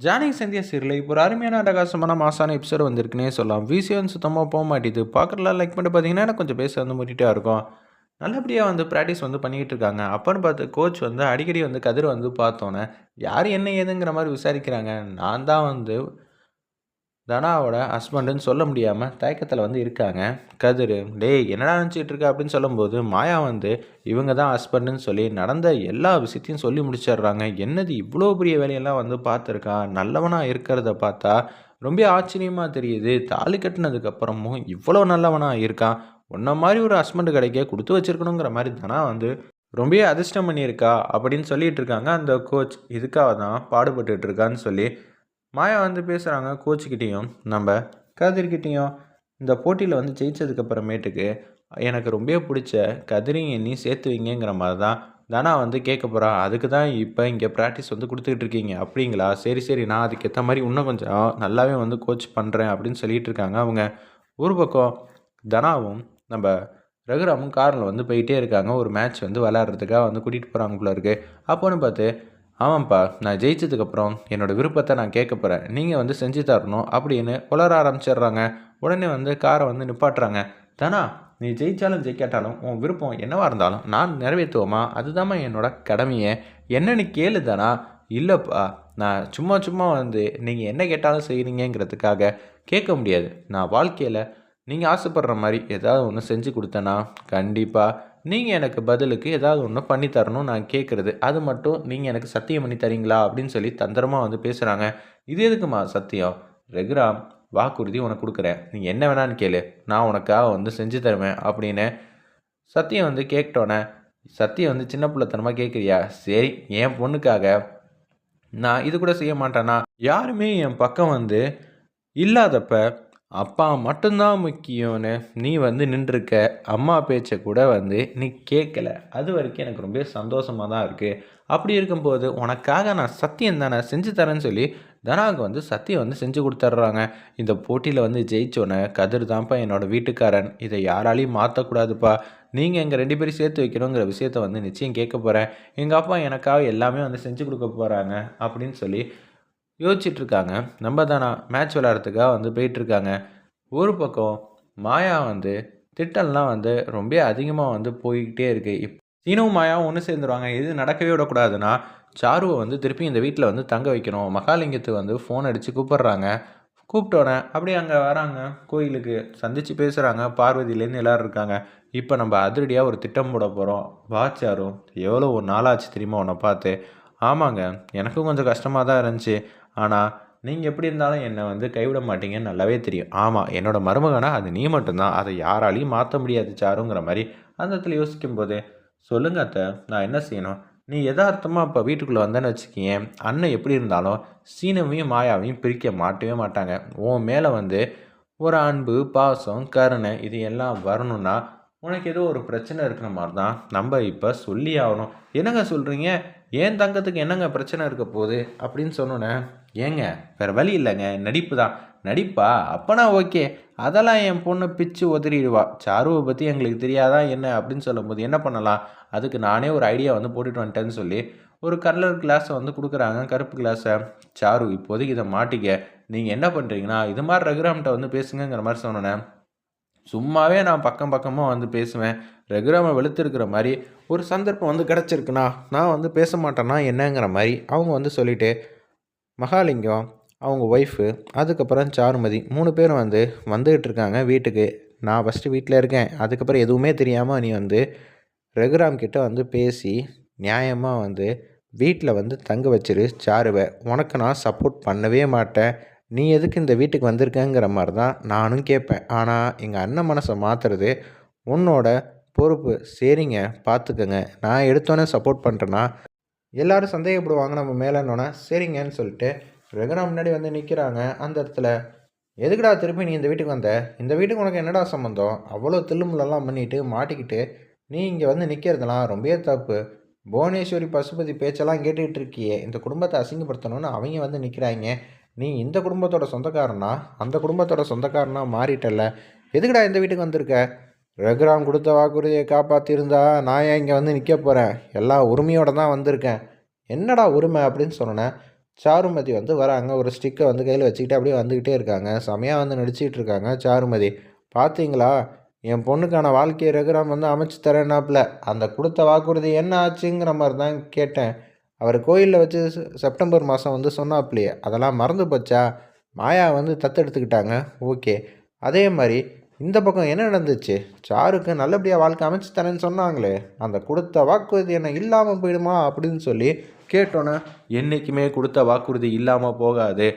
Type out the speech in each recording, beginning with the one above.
Janaki Sandhya serial இப்போ ஒரு அருமையான அட்டகாசமான மாசான எபிசோடு வந்திருக்குன்னே சொல்லலாம். விசியன் சுத்தமாக போக மாட்டேது. பார்க்குறலாம் லைக் பண்ணிட்டு பார்த்தீங்கன்னா கொஞ்சம் பேச வந்து முட்டிகிட்டே இருக்கும். நல்லபடியாக வந்து ப்ராக்டிஸ் வந்து பண்ணிக்கிட்டு இருக்காங்க. அப்புறம் பார்த்து கோச் வந்து அடிக்கடி வந்து கதிர் வந்து பார்த்தோன்னே யார் என்ன ஏதுங்கிற மாதிரி விசாரிக்கிறாங்க. நான் தான் வந்து தனாவோட ஹஸ்பண்டுன்னு சொல்ல முடியாமல் தயக்கத்தில் வந்து இருக்காங்க. கதிர் டேய் என்னடா நினச்சிட்டு இருக்க? அப்படின்னு சொல்லும்போது மாயா வந்து இவங்க தான் ஹஸ்பண்டுன்னு சொல்லி நடந்த எல்லா விஷயத்தையும் சொல்லி முடிச்சிடுறாங்க. என்னது இவ்வளோ பெரிய வேலையெல்லாம் வந்து பார்த்துருக்கான் நல்லவனாக இருக்கிறத பார்த்தா ரொம்ப ஆச்சரியமாக தெரியுது. தாலி கட்டினதுக்கப்புறமும் இவ்வளோ நல்லவனாக இருக்கான் உன்ன மாதிரி ஒரு ஹஸ்பண்டு கிடைக்க கொடுத்து வச்சிருக்கணுங்கிற மாதிரி தனா வந்து ரொம்ப அதிர்ஷ்டம் பண்ணியிருக்கா. அப்படின்னு சொல்லிட்டு இருக்காங்க அந்த கோச் இதுக்காக தான் பாடுபட்டுட்டு இருக்கான்னு சொல்லி மாயா வந்து பேசுகிறாங்க கோச்சுக்கிட்டேயும். நம்ம கதிர்கிட்டேயும். இந்த போட்டியில் வந்து ஜெயிச்சதுக்கப்புறமேட்டுக்கு எனக்கு ரொம்ப பிடிச்ச கதிரையும் என்னையும் சேர்த்து வைங்கிற மாதிரி தான் தனா வந்து கேட்க போகிறா அதுக்கு தான் இப்போ இங்கே ப்ராக்டிஸ் வந்து கொடுத்துக்கிட்டு இருக்கீங்க. அப்படிங்களா? சரி சரி. நான் அதுக்கேற்ற மாதிரி இன்னும் கொஞ்சம் நல்லாவே வந்து கோச் பண்ணுறேன் அப்படின்னு சொல்லிட்டு இருக்காங்க அவங்க. ஒரு பக்கம் தனாவும் நம்ம ரகுராமும் காரில் வந்து போயிட்டே இருக்காங்க. ஒரு மேட்ச் வந்து விளாட்றதுக்காக வந்து கூட்டிகிட்டு போகிறாங்க போல இருக்குது அப்போன்னு பார்த்து ஆமாம்ப்பா நான் ஜெயிச்சதுக்கப்புறம் என்னோடய விருப்பத்தை நான் கேட்க போகிறேன் நீங்கள் வந்து செஞ்சு தரணும் அப்படின்னு உளர ஆரம்பிச்சிடுறாங்க. உடனே வந்து காரை வந்து நிப்பாட்டுறாங்க. தானா நீ ஜெயித்தாலும் ஜெயிக்காட்டாலும் உன் விருப்பம் என்னவாக இருந்தாலும் நான் நிறைவேற்றுவோமா? அதுதாம்மா என்னோட கடமையை. என்னன்னு கேளு தானா. இல்லைப்பா நான் சும்மா சும்மா வந்து நீங்கள் என்ன கேட்டாலும் செய்கிறீங்கிறதுக்காக கேட்க முடியாது. நான் வாழ்க்கையில் நீங்கள் ஆசைப்படுற மாதிரி ஏதாவது ஒன்று செஞ்சு கொடுத்தேன்னா கண்டிப்பாக நீங்கள் எனக்கு பதிலுக்கு ஏதாவது ஒன்று பண்ணி தரணும் நான் கேட்குறது அது மட்டும் நீங்கள் எனக்கு சத்தியம் பண்ணி தரீங்களா? அப்படின்னு சொல்லி தந்திரமாக வந்து பேசுகிறாங்க இது எதுக்குமா சத்தியம்? ரெகுராம் வாக்குறுதி உனக்கு கொடுக்குறேன். நீ என்ன வேணான்னு கேளு. நான் உனக்காக வந்து செஞ்சு தருவேன் அப்படின்னு சத்தியம் வந்து கேட்டோன்னே சத்தியம் வந்து சின்ன பிள்ளைத்தனமாக கேட்குறியா சரி என் பொண்ணுக்காக. நான் இது கூட செய்ய மாட்டேன்னா யாருமே என் பக்கம் வந்து இல்லாதப்ப அப்பா மட்டும்தான் முக்கியம்னு நீ வந்து நின்றுருக்க அம்மா பேச்சை கூட வந்து நீ கேட்கல அது வரைக்கும் எனக்கு ரொம்ப சந்தோஷமாக தான் இருக்குது அப்படி இருக்கும்போது உனக்காக நான் சத்தியம் தானே செஞ்சு தரேன்னு சொல்லி தனாவுக்கு வந்து சத்தியம் வந்து செஞ்சு கொடுத்துட்றாங்க. இந்த போட்டியில் வந்து ஜெயிச்சோன்னே கதிர் தான்ப்பா என்னோடய வீட்டுக்காரன். இதை யாராலையும் மாற்றக்கூடாதுப்பா நீங்கள் எங்கள் ரெண்டு பேரும் சேர்த்து வைக்கணுங்கிற விஷயத்த வந்து நிச்சயம் கேட்க போகிறேன் எங்கள் அப்பா எனக்காக எல்லாமே வந்து செஞ்சு கொடுக்க போகிறாங்க அப்படின்னு சொல்லி யோசிச்சுட்ருக்காங்க நம்ம தானா மேட்ச் விளாட்றதுக்காக வந்து போயிட்டுருக்காங்க ஒரு பக்கம் மாயா வந்து திட்டம்லாம் வந்து ரொம்ப அதிகமாக வந்து போய்கிட்டே இருக்குது இப் சீனவும் மாயாவும் ஒன்று சேர்ந்துருவாங்க. இது நடக்கவே விடக்கூடாதுன்னா சாருவை வந்து திருப்பி இந்த வீட்டில் வந்து தங்க வைக்கணும். மகாலிங்கத்துக்கு வந்து ஃபோன் அடித்து கூப்பிட்றாங்க. கூப்பிட்டோன்னே அப்படியே அங்கே வராங்க. கோயிலுக்கு சந்தித்து பேசுகிறாங்க பார்வதியிலேருந்து எல்லோரும் இருக்காங்க. இப்போ நம்ம அதிரடியாக ஒரு திட்டம் போட போகிறோம் வாச்சாரும் எவ்வளோ ஒரு நாளாச்சு தெரியுமா உன்னை பார்த்து? ஆமாங்க எனக்கும் கொஞ்சம் கஷ்டமாக தான் இருந்துச்சு. ஆனால் நீங்கள் எப்படி இருந்தாலும் என்னை வந்து கைவிட மாட்டீங்கன்னு நல்லாவே தெரியும். ஆமாம் என்னோட மருமகனா அது நீ மட்டும்தான். அதை யாராலையும் மாற்ற முடியாது சாருங்கிற மாதிரி அந்த இடத்துல யோசிக்கும்போது சொல்லுங்க அத்தை நான் என்ன செய்யணும்? நீ எதார்த்தமாக இப்போ வீட்டுக்குள்ளே வந்தேன்னு வச்சுக்கியேன் அண்ணன் எப்படி இருந்தாலும் சீனவையும் மாயாவையும் பிரிக்க மாட்டவே மாட்டாங்க. உன் மேலே வந்து ஒரு அன்பு பாசம் கருணை இது எல்லாம் வரணும்னா உனக்கு ஏதோ ஒரு பிரச்சனை இருக்கிற மாதிரி தான் நம்ம இப்போ சொல்லி ஆகணும். என்னங்க சொல்கிறீங்க ஏன் தங்கத்துக்கு என்னங்க பிரச்சனை இருக்க போகுது? அப்படின்னு சொன்னோன்னே ஏங்க வேறு வழி இல்லைங்க. நடிப்பு தான். நடிப்பா? அப்போனா ஓகே. அதெல்லாம் என் பொண்ணு பிச்சு உதறிடுவா சாருவை பற்றி எங்களுக்கு தெரியாதா என்ன அப்படின்னு சொல்லும்போது என்ன பண்ணலாம்? அதுக்கு நானே ஒரு ஐடியா வந்து போட்டுட்டு வந்துட்டேன்னு சொல்லி ஒரு கலர் கிளாஸை வந்து கொடுக்குறாங்க. கருப்பு கிளாஸை சாரு இப்போதைக்கு இதை மாட்டிக்க. நீங்கள் என்ன பண்ணுறீங்கன்னா இது மாதிரி ரகுராம்கிட்ட வந்து பேசுங்கிற மாதிரி சொன்னோன்னே சும்மாவே நான் பக்கம் பக்கமாக வந்து பேசுவேன். ரெகுராமல் வெளுத்துருக்கிற மாதிரி ஒரு சந்தர்ப்பம் வந்து கிடச்சிருக்குண்ணா நான் வந்து பேச மாட்டேன்னா என்னங்கிற மாதிரி அவங்க வந்து சொல்லிவிட்டு மகாலிங்கம் அவங்க ஒய்ஃபு அதுக்கப்புறம் சாருமதி மூணு பேரும் வந்து வந்துக்கிட்டு இருக்காங்க வீட்டுக்கு. நான் ஃபஸ்ட்டு வீட்டில் இருக்கேன். அதுக்கப்புறம் எதுவுமே தெரியாமல் நீ வந்து ரகுராம் கிட்ட வந்து பேசி நியாயமாக வந்து வீட்டில் வந்து தங்க வச்சிரு சாருவை. உனக்கு நான் சப்போர்ட் பண்ணவே மாட்டேன். நீ எதுக்கு இந்த வீட்டுக்கு வந்திருக்கங்கிற மாதிரி தான் நானும் கேட்பேன். ஆனால் எங்கள் அண்ணன் மனசை மாற்றுறது உன்னோட பொறுப்பு. சரிங்க பார்த்துக்கங்க நான் எடுத்தோன்னே சப்போர்ட் பண்ணுறேன்னா எல்லோரும் சந்தேகப்படுவாங்க நம்ம மேலேன்னொன்னே. சரிங்கன்னு சொல்லிட்டு ரெகுனா முன்னாடி வந்து நிற்கிறாங்க அந்த இடத்துல எதுக்குடா திருப்பி நீ இந்த வீட்டுக்கு வந்த? இந்த வீட்டுக்கு உனக்கு என்னடா சம்மந்தம் அவ்வளோ தில்லுமுள்ளெல்லாம் பண்ணிட்டு மாட்டிக்கிட்டு நீ இங்கே வந்து நிற்கிறதுலாம் ரொம்பவே தப்பு. புவனேஸ்வரி பசுபதி பேச்செல்லாம் கேட்டுக்கிட்டு இருக்கியே. இந்த குடும்பத்தை அசிங்கப்படுத்தணும்னு அவங்க வந்து நிற்கிறாங்க நீ இந்த குடும்பத்தோட சொந்தக்காரனா? அந்த குடும்பத்தோட சொந்தக்காரனா மாறிட்டல்ல. எதுக்குடா இந்த வீட்டுக்கு வந்திருக்க? ரகுராம் கொடுத்த வாக்குறுதியை காப்பாற்றிருந்தா நான் ஏன் இங்கே வந்து நிற்க போகிறேன் எல்லா உரிமையோடு தான் வந்திருக்கேன். என்னடா உரிமை அப்படின்னு சொன்னேன் சாருமதி வந்து வராங்க. ஒரு ஸ்டிக்கை வந்து கையில் வச்சுக்கிட்டு அப்படியே வந்துக்கிட்டே இருக்காங்க. செமையாக வந்து நடிச்சிக்கிட்டு இருக்காங்க சாருமதி. பார்த்தீங்களா என் பொண்ணுக்கான வாழ்க்கையை ரகுராம் வந்து அமைச்சு தரேன்னாப்புல அந்த கொடுத்த வாக்குறுதி என்ன ஆச்சுங்கிற மாதிரி தான் கேட்டேன். அவர் கோயிலில் வச்சு செப்டம்பர் மாதம் வந்து சொன்னாப்லையே அதெல்லாம் மறந்து போச்சா? மாயா வந்து தத்தெடுத்துக்கிட்டாங்க ஓகே. அதே மாதிரி இந்த பக்கம் என்ன நடந்துச்சு? சாருக்கு நல்லபடியாக வாழ்க்கை அமைச்சு தரேன்னு சொன்னாங்களே அந்த கொடுத்த வாக்குறுதி என்ன இல்லாமல் போயிடுமா அப்படின்னு சொல்லி கேட்டோன்னே என்றைக்குமே கொடுத்த வாக்குறுதி இல்லாமல் போகாது.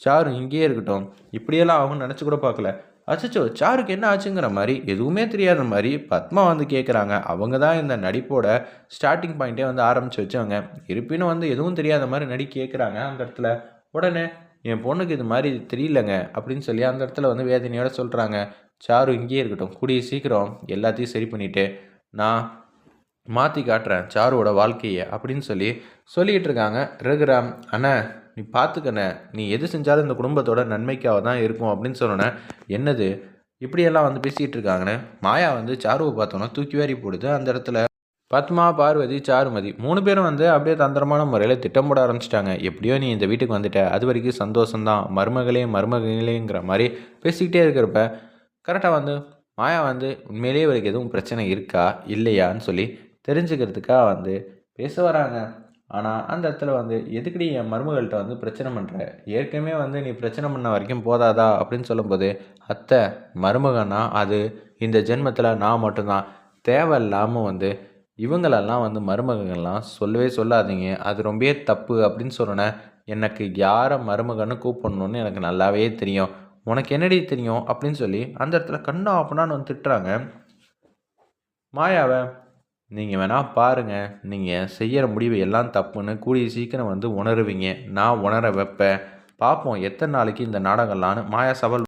சாரு இங்கேயே இருக்கட்டும். இப்படியெல்லாம் அவங்க நினச்சி கூட பார்க்கல. அச்சச்சோ சாருக்கு என்ன ஆச்சுங்கிற மாதிரி எதுவுமே தெரியாத மாதிரி பத்மா வந்து கேட்குறாங்க அவங்க தான் இந்த நடிப்போட ஸ்டார்டிங் பாயிண்ட்டே வந்து ஆரம்பித்து வச்சவங்க. இருப்பினும் வந்து எதுவும் தெரியாத மாதிரி நடி கேட்குறாங்க அந்த இடத்துல உடனே என் பொண்ணுக்கு இது மாதிரி தெரியலங்க அப்படின்னு சொல்லி அந்த இடத்துல வந்து வேதனையோட சொல்கிறாங்க சாரு இங்கேயே இருக்கட்டும். கூடிய சீக்கிரம் எல்லாத்தையும் சரி பண்ணிவிட்டு நான் மாற்றி காட்டுறேன் சாருவோட வாழ்க்கையை அப்படின்னு சொல்லி சொல்லிகிட்டு இருக்காங்க. ரகுராம் அண்ணா நீ பார்த்துக்கண்ணே நீ எது செஞ்சாலும் இந்த குடும்பத்தோட நன்மைக்காக தான் இருக்கும் அப்படின்னு சொன்னோன்னே என்னது? இப்படியெல்லாம் வந்து பேசிகிட்டு இருக்காங்கன்னு மாயா வந்து சாருவை பார்த்தோன்னா தூக்கி வாரி போடுது. அந்த இடத்துல பத்மா பார்வதி சாருமதி மூணு பேரும் வந்து அப்படியே தந்திரமான முறையில் திட்டம் போட ஆரம்பிச்சிட்டாங்க. எப்படியோ நீ இந்த வீட்டுக்கு வந்துட்ட. அது வரைக்கும் சந்தோஷம்தான். மருமகளே மருமகளேங்கிற மாதிரி பேசிக்கிட்டே இருக்கிறப்ப கரெக்டாக வந்து மாயா வந்து உண்மையிலேயே இவருக்கு எதுவும் பிரச்சனை இருக்கா? இல்லையான்னு சொல்லி தெரிஞ்சுக்கிறதுக்காக வந்து பேச வராங்க. ஆனால் அந்த இடத்துல வந்து எதுக்குடி என் மருமகள்கிட்ட வந்து பிரச்சனை பண்ணுற ஏற்கனவே வந்து நீ பிரச்சனை பண்ண வரைக்கும் போதாதா? அப்படின்னு சொல்லும்போது அத்தை மருமகன்னா அது இந்த ஜென்மத்தில் நான் மட்டும்தான். தேவையில்லாமல் வந்து இவங்களெல்லாம் வந்து மருமகங்கள்லாம் சொல்லவே சொல்லாதீங்க. அது ரொம்பவே தப்பு. அப்படின்னு சொன்னேன் எனக்கு யாரை மருமகன்னு கூப்பிடணுன்னு எனக்கு நல்லாவே தெரியும். உனக்கு என்னடி தெரியும்? அப்படின்னு சொல்லி அந்த இடத்துல கண்ணா அப்பனான்னு வந்து திட்டுறாங்க. மாயாவை நீங்கள் வேணால் பாருங்கள் நீங்கள் செய்கிற முடிவு எல்லாம் தப்புன்னு கூடிய சீக்கிரம் வந்து உணருவீங்க. நான் உணர வைப்பேன். பார்ப்போம் எத்தனை நாளைக்கு இந்த நாடகம்லான்னு மாயா சவால்